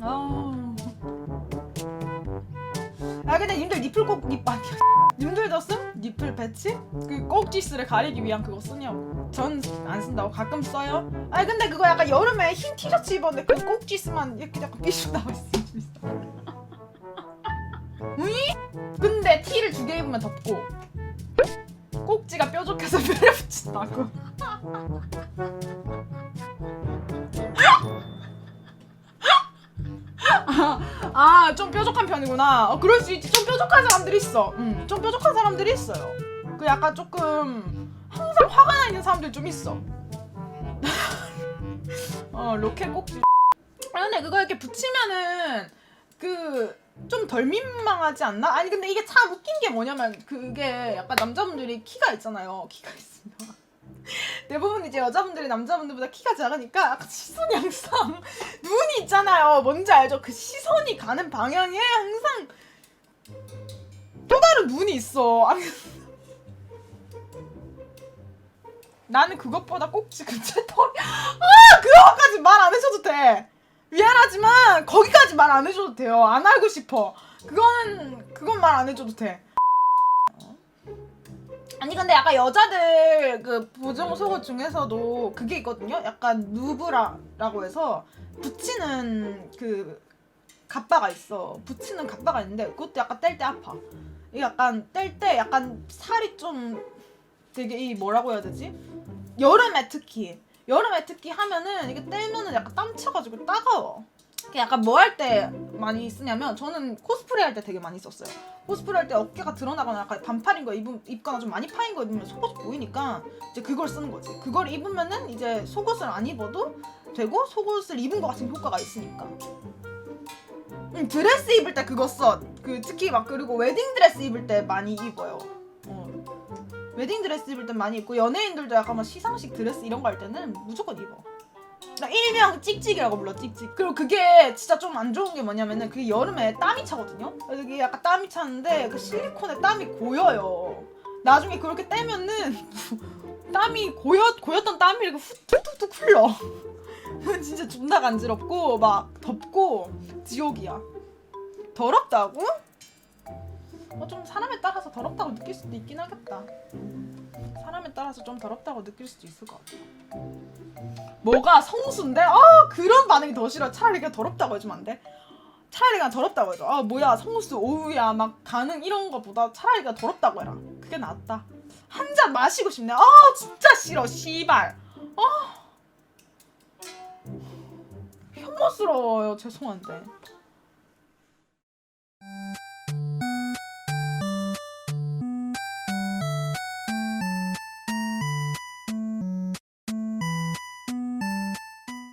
아. 아 근데 님들 니플 꼭 니 아, 님들도 쓴? 니플 패치? 그 꼭지스를 가리기 위한 그거 쓰냐고 전 안 쓴다고 가끔 써요 아 근데 그거 약간 여름에 흰 티셔츠 입었는데 그 꼭지스만 이렇게 약간 삐죽 나와 있어 으이? 근데 티를 두 개 입으면 덥고 꼭지가 뾰족해서 뼈를 붙인다고 아, 좀 뾰족한 편이구나. 어, 그럴 수 있지. 좀 뾰족한 사람들이 있어. 음, 좀 뾰족한 사람들이 있어요. 그 약간 조금 항상 화가 나 있는 사람들 좀 있어. 어, 로켓 꼭지. 아, 근데 그거 이렇게 붙이면은 그 좀 덜 민망하지 않나? 아니 근데 이게 참 웃긴 게 뭐냐면 그게 약간 남자분들이 키가 있잖아요. 키가 있습니다. 대부분 이제 여자분들이 남자분들보다 키가 작으니까 약간 시선이 항상 눈이 있잖아요. 뭔지 알죠? 그 시선이 가는 방향에 항상 또 다른 눈이 있어. 나는 그것보다 꼭 지금 제 털이 아 그거까지 말 안 해줘도 돼. 미안하지만 거기까지 말 안 해줘도 돼요. 안 알고 싶어. 그거는 그건 말 안 해줘도 돼. 아니 근데 약간 여자들 그 보정 속옷 중에서도 그게 있거든요. 약간 누브라라고 해서 붙이는 그 갑바가 있어. 붙이는 갑바가 있는데 그것도 약간 뗄 때 아파. 이게 약간 뗄 때 약간 살이 좀 되게 이 뭐라고 해야 되지? 여름에 특히 여름에 특히 하면은 이게 떼면은 약간 땀 차가지고 따가워. 그게 약간 뭐 할 때 많이 쓰냐면 저는 코스프레 할 때 되게 많이 썼어요. 코스프레 할 때 어깨가 드러나거나 약간 반팔인 거 입은, 입거나 좀 많이 파인 거 입으면 속옷이 보이니까 이제 그걸 쓰는 거지. 그걸 입으면은 이제 속옷을 안 입어도 되고 속옷을 입은 것 같은 효과가 있으니까. 응, 드레스 입을 때 그거 써. 그 특히 막 그리고 웨딩 드레스 입을 때 많이 입어요. 어. 웨딩 드레스 입을 때 많이 입고 연예인들도 약간 막 시상식 드레스 이런 거 할 때는 무조건 입어. 나 일명 찍찍이라고 불러 찍찍. 그리고 그게 진짜 좀 안 좋은 게 뭐냐면은 그게 여름에 땀이 차거든요. 이게 약간 땀이 차는데 그 실리콘에 땀이 고여요. 나중에 그렇게 떼면은 땀이 고여 고였던 땀이 이렇게 후 툭툭툭 흘러. 진짜 존나 간지럽고 막 덥고 지옥이야. 더럽다고? 어, 좀 사람에 따라서 더럽다고 느낄 수도 있긴 하겠다. 사람에 따라서 좀 더럽다고 느낄 수도 있을 것 같아. 뭐가 성수인데? 아 그런 반응이 더 싫어. 차라리 그냥 더럽다고 해주면 안 돼? 차라리 그냥 더럽다고 해줘. 아 뭐야 성수 오우야 막 가능 이런 것보다 차라리 그냥 더럽다고 해라. 그게 낫다. 한 잔 마시고 싶네. 아 진짜 싫어 씨발. 아 혐오스러워요 죄송한데.